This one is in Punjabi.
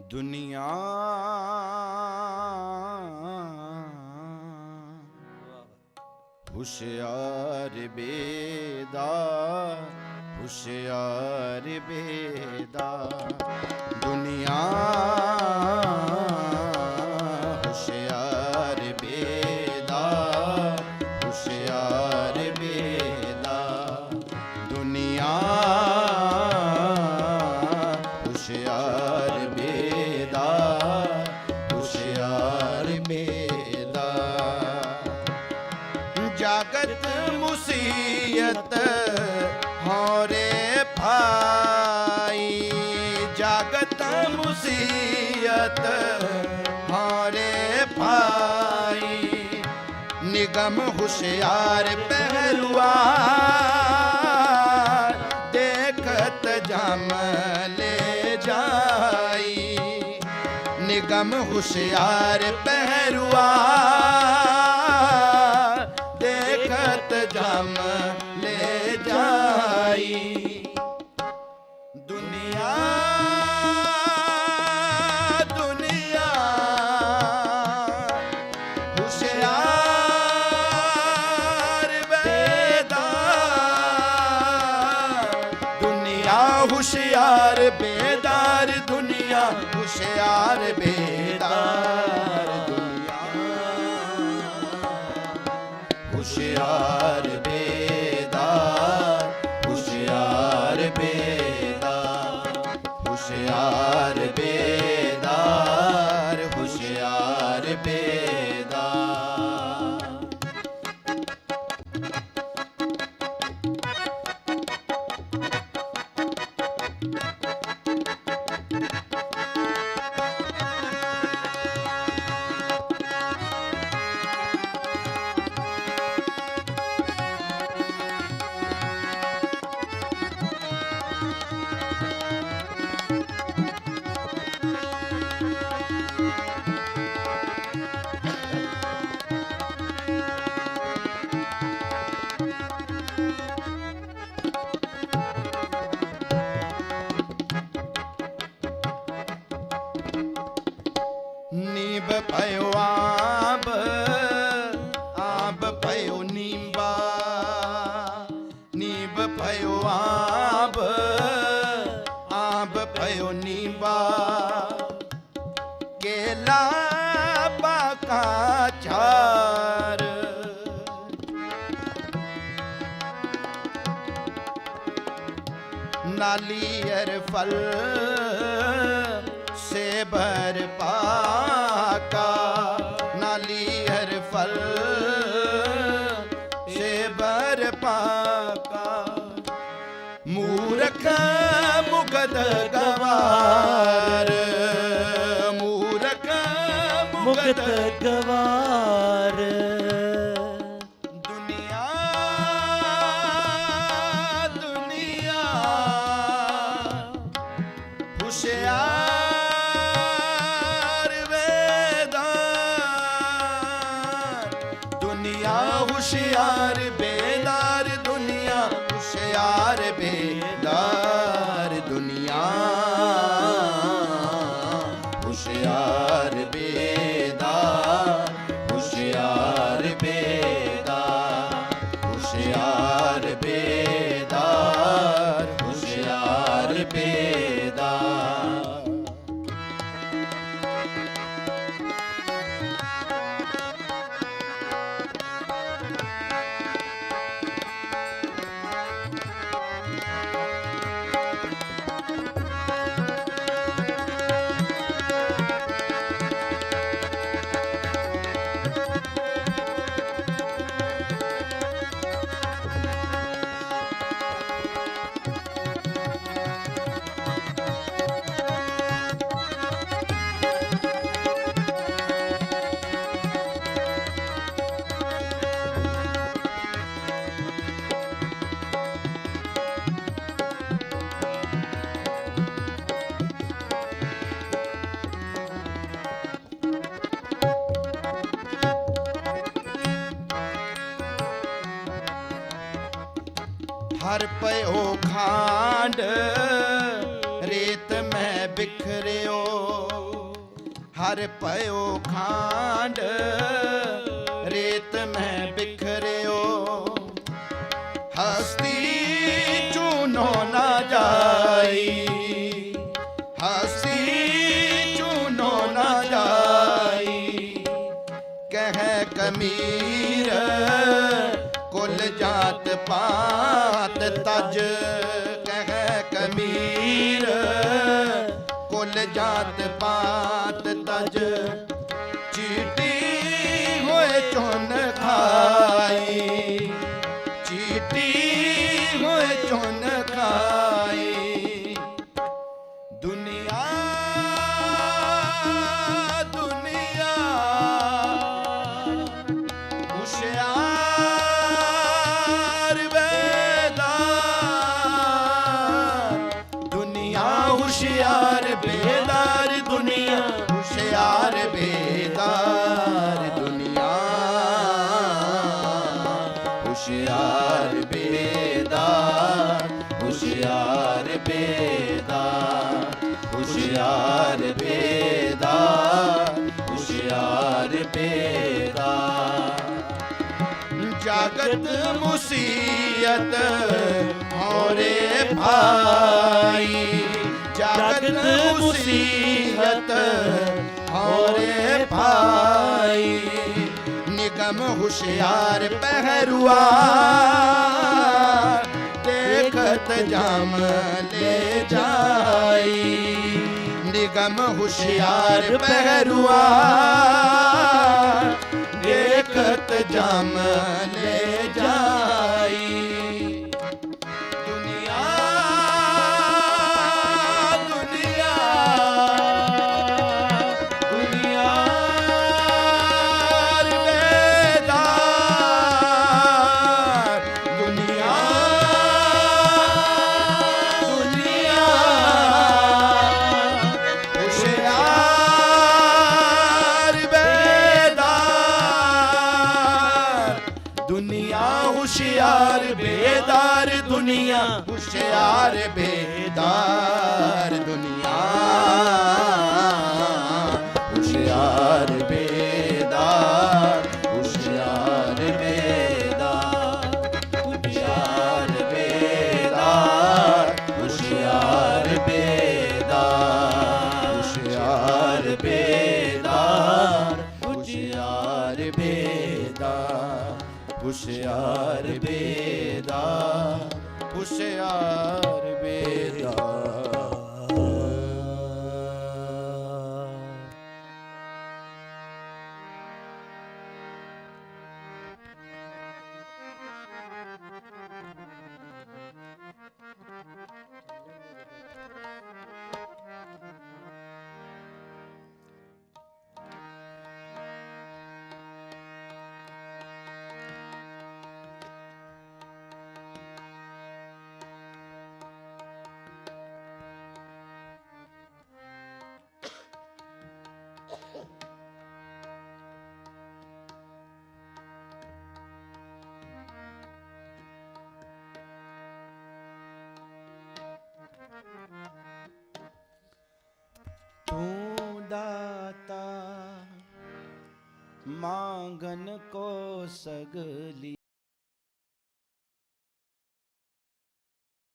ਦੁਨੀਆ। ਹੁਸ਼ਿਆਰ ਬੇਦਾ ਹੁਸ਼ਿਆਰ ਬੇਦਾ। ਜਗਤ ਹਾਰੇ ਹੋਰੇ ਭਾਈ। ਨਿਗਮ ਹੁਸ਼ਿਆਰ ਪਹਿਲੂਆ ਦੇਖਤ ਜਮ ਲੈ ਜਾਈ। ਨਿਗਮ ਹੁਸ਼ਿਆਰ ਪਹਿਰੂਆ ਦੇਖਤ ਜਮ ਹੁਸ਼ਿਆਰ ਬੇਦਾਰ ਦੁਨੀਆ ਹੁਸ਼ਿਆਰ ਬੇਦਾਰ ਦੁਨੀਆ। ਹੁਸ਼ਿਆਰ भयो आब आब भयो निम्बा निब भयो आब आब भयो निम्बा केला बाका चार नाली अर फल से भर पा ਗਵਾਰ ਮੂਰਖ ਮੁਕਤ ਗਵਾਰ। ਦੁਨੀਆ ਦੁਨੀਆ ਹੁਸ਼ਿਆਰ ਵੇਦਾਂ। ਦੁਨੀਆ ਹੁਸ਼ਿਆਰ ਹਰ ਪਇਓ ਖਾਂਡ, ਰੇਤ ਮੈਂ ਬਿਖਰਿਓ। ਹਰ ਪਇਓ ਖਾਂਡ, ਰੇਤ ਮੈਂ ਬਿਖਰਿਓ। ਹਸਤੀ ਚੂਨੋ ਨਾ ਜਾਈ, ਹਸਤੀ ਚੂਨੋ ਨਾ ਜਾਈ। ਕਹਿ ਕਮੀ ਜਾਤ ਪਾਤ ਤਜ ਕਹਿ ਕਮੀਰ ਕੁਲ ਜਾਤ ਪਾਤ ਤਜ ਹੁਸ਼ਿਆਰ ਬੇਦਾਰ ਹੁਸ਼ਿਆਰ ਬੇਦਾਰ ਹੁਸ਼ਿਆਰ ਬੇਦਾਰ ਹੁਸ਼ਿਆਰ ਬੇਦਾਰ ਜਗਤ ਮੁਸੀਅਤ ਹੋਰੇ ਭਾਈ, ਜਗਤ ਮੁਸੀਅਤ ਹੋਰੇ ਭਾਈ। ਨਿਗਮ ਹੁਸ਼ਿਆਰ ਪਹਿਰੂਆ। ਦੇਖਤ ਜਾਮ ਲੈ ਜਾਈ। ਨਿਗਮ ਹੁਸ਼ਿਆਰ ਪਹਿਰੂਆ। ਦੇਖਤ ਜਾਮ ਲੈ ਜਾਈ। ਹੁਸ਼ਿਆਰ ਬੇਦਾਰ ਦੁਨੀਆ। ਹੁਸ਼ਿਆਰ ਬੇਦਾਰ ਹੁਸ਼ਿਆਰ ਬੇਦਾਰ ਹੁਸ਼ਿਆਰ ਬੇਦਾਰ ਹੁਸ਼ਿਆਰ ਬੇਦਾਰ ਹੁਸ਼ਿਆਰ ਬੇਦਾਰ ਹੁਸ਼ਿਆਰ ਬੇਦਾਰ ਹੁਸ਼ਿਆਰ ਬੇਦਾਰ Shea. ਤੂੰ ਦਾਤਾ ਮਾਂਗਨ ਕੋ ਸਗਲੀ